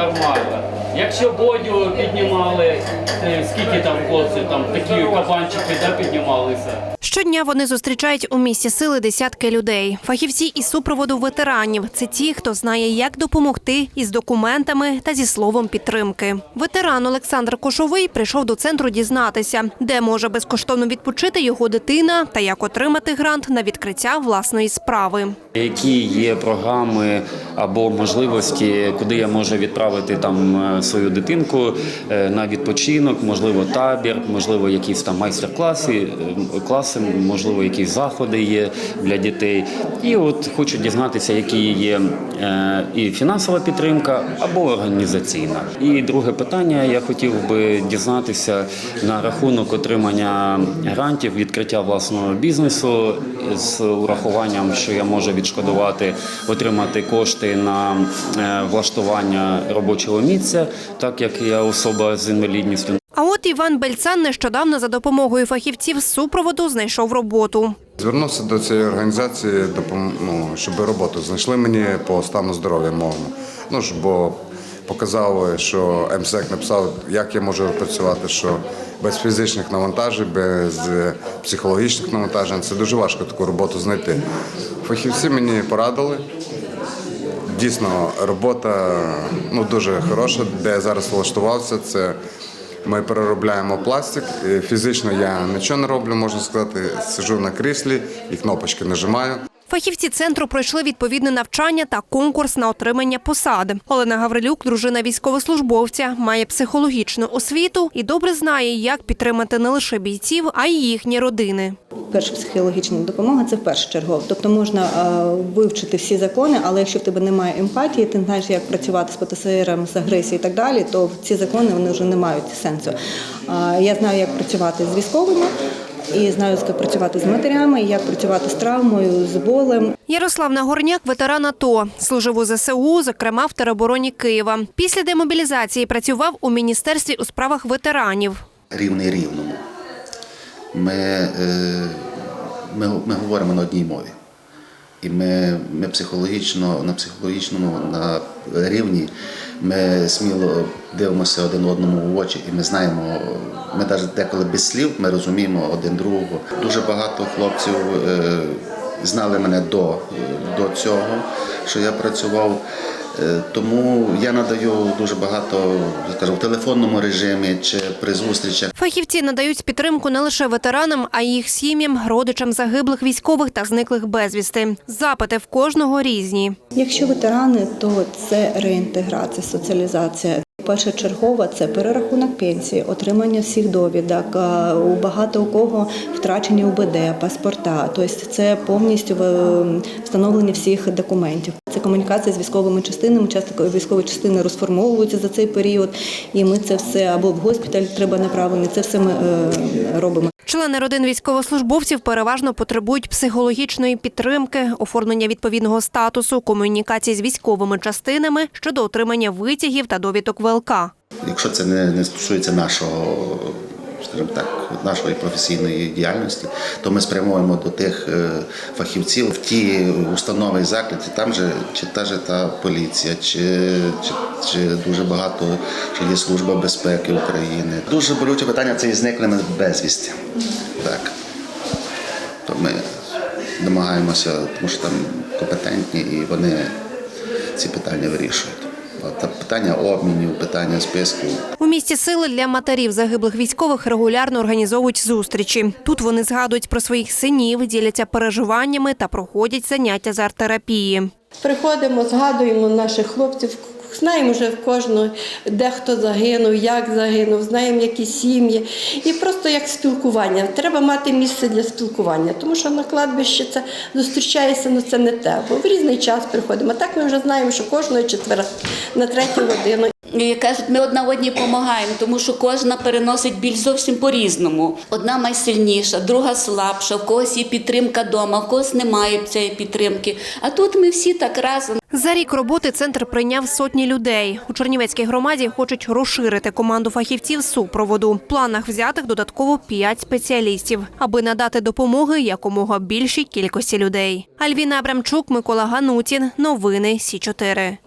нормально. Якщо бодю піднімали, е, скільки там хлопців, там такі кабанчики да, піднімалися. Щодня вони зустрічають у місті сили десятки людей. Фахівці із супроводу ветеранів. Це ті, хто знає, як допомогти із документами та зі словом підтримки. Ветеран Олександр Кошовий прийшов до центру дізнатися, де може безкоштовно відпочити його дитина та як отримати грант на відкриття власної справи. Які є програми або можливості, куди я можу відправити там е, свою дитинку е, на відпочинок, можливо, табір, можливо, якісь там майстер-класи, е, класи, можливо, якісь заходи є для дітей. І от хочу дізнатися, які є е, і фінансова підтримка або організаційна. І друге питання, я хотів би дізнатися на рахунок отримання грантів, відкриття власного бізнесу з урахуванням, що я можу відшкодувати, отримати кошти на е, влаштування робочого місця, так як я особа з інвалідністю. От Іван Бельцан нещодавно за допомогою фахівців з супроводу знайшов роботу. Звернувся до цієї організації, ну, щоб роботу знайшли мені по стану здоров'я мовно. Ну бо показав, що МСЕК написав, як я можу працювати, що без фізичних навантажень, без е, психологічних навантажень це дуже важко таку роботу знайти. Фахівці мені порадили. Дійсно, робота ну, дуже хороша, де я зараз влаштувався. Це ми переробляємо пластик. Фізично я нічого не роблю, можна сказати. Сижу на кріслі і кнопочки нажимаю. Фахівці центру пройшли відповідне навчання та конкурс на отримання посади. Олена Гаврилюк, дружина військовослужбовця, має психологічну освіту і добре знає, як підтримати не лише бійців, а й їхні родини. Перша психологічна допомога це першочергово. Тобто можна вивчити всі закони, але якщо в тебе немає емпатії, ти знаєш, як працювати з ПТСРом, з агресією і так далі, то ці закони вони вже не мають сенсу. Я знаю, як працювати з військовими. І знаю, як працювати з матерями, як працювати з травмою, з болем. Ярослав Нагорняк, ветеран АТО, служив у ЗСУ, зокрема в теробороні Києва. Після демобілізації працював у міністерстві у справах ветеранів. рівний рівному. Ми, е, ми, ми говоримо на одній мові. І ми, ми психологічно, на психологічному на рівні ми сміло дивимося один одному в очі, і ми знаємо, ми навіть деколи без слів ми розуміємо один другого. Дуже багато хлопців е, знали мене до, до цього, що я працював. Е, Тому я надаю дуже багато, скажімо, в телефонному режимі чи при зустрічах. Фахівці надають підтримку не лише ветеранам, а й їх сім'ям, родичам загиблих військових та зниклих безвісти. Запити в кожного різні. Якщо ветерани, то це реінтеграція, соціалізація. Першочергова це перерахунок пенсії, отримання всіх довідок. У багато у кого втрачені УБД, паспорта. Тобто це повністю е, встановлення всіх документів. Це комунікація з військовими частинами. Часто військові частини розформовуються за цей період, і ми це все або в госпіталь треба направлені. Це все ми е, робимо. Члени родин військовослужбовців переважно потребують психологічної підтримки, оформлення відповідного статусу, комунікації з військовими частинами щодо отримання витягів та довідок ВЛК. Якщо це не, не стосується нашого, скажімо так, нашої професійної діяльності, то ми спрямуємо до тих е, фахівців в ті установи і заклади, там же чи та же та поліція, чи, чи, чи дуже багато чи є служба безпеки України. Дуже болюче питання це і зниклими безвісті. Так. То ми намагаємося, тому що там компетентні і вони ці питання вирішують. Питання обмінів, питання списків. У місті сили для матерів загиблих військових регулярно організовують зустрічі. Тут вони згадують про своїх синів, діляться переживаннями та проходять заняття з арт-терапії. Приходимо, згадуємо наших хлопців, знаємо вже в кожного, де хто загинув, як загинув, знаємо, які сім'ї. І просто як спілкування. Треба мати місце для спілкування, тому що на кладбищі це зустрічаєшся, але це не те. Бо в різний час приходимо. А так ми вже знаємо, що кожної четвера на третю годину. І кажуть, ми одна одній допомагаємо, тому що кожна переносить біль зовсім по-різному. Одна найсильніша, друга слабша, в когось є підтримка вдома, в когось немає цієї підтримки. А тут ми всі так разом. За рік роботи центр прийняв сотні людей. У Чернівецькій громаді хочуть розширити команду фахівців супроводу. В планах взятих додатково п'ять спеціалістів, аби надати допомоги якомога більшій кількості людей. Альвіна Абрамчук, Микола Ганутін. Новини Сі 4